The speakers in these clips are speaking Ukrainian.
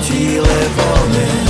хотіли вони,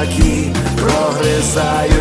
Які прогризають